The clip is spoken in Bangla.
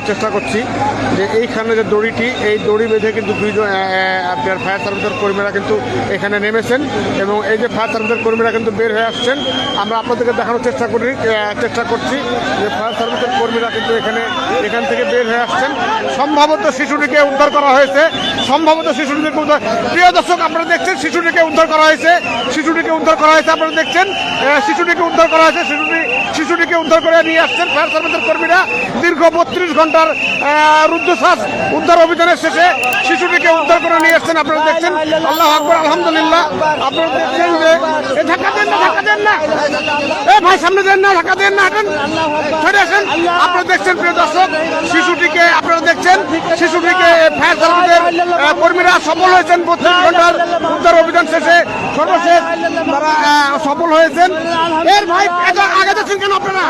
দেখানোর চেষ্টা করছি যে এইখানে যে দড়িটি, এই দড়ি বেঁধে কিন্তু দুইজন আপনার ফায়ার সার্ভিসের কর্মীরা কিন্তু এখানে নেমেছেন এবং এই যে ফায়ার সার্ভিসের কর্মীরা কিন্তু বের হয়ে আসছেন। আমরা আপনাদেরকে দেখানোর চেষ্টা করি চেষ্টা করছি যে ফায়ার সার্ভিসের কর্মীরা কিন্তু এখানে এখান থেকে বের হয়ে আসছেন। সম্ভবত শিশুটিকে উদ্ধার করা হয়েছে। সম্ভবত শিশুটিকে উদ্ধার প্রিয় দর্শক, আপনারা দেখছেন, শিশুটিকে উদ্ধার করা হয়েছে। শিশুটিকে উদ্ধার করা হয়েছে, আপনারা দেখছেন। শিশুটিকে উদ্ধার করা হয়েছে, শিশুটি, শিশুটিকে উদ্ধার করে নিয়ে আসছেন ফায়ার সার্ভিসের কর্মীরা। দীর্ঘ বত্রিশ ঘণ্টার রুদ্ধশ্বাস উদ্ধার অভিযানের শেষে শিশুটিকে উদ্ধার করে নিয়ে আসছেন, আপনারা দেখছেন। আল্লাহ আকবর, আলহামদুলিল্লাহ। আপনারা দেখছেন দেন ভাই, সামনে দেন দেখছেন শিশুটিকে আপনারা দেখছেন, শিশুটিকে ফায়ার কর্মীরা সফল হয়েছেন বত্রিশ ঘণ্টার উদ্ধার অভিযান শেষে। সর্বশেষ তারা সফল হয়েছেন। এর ভাই আগে যাচ্ছেন কেন আপনারা?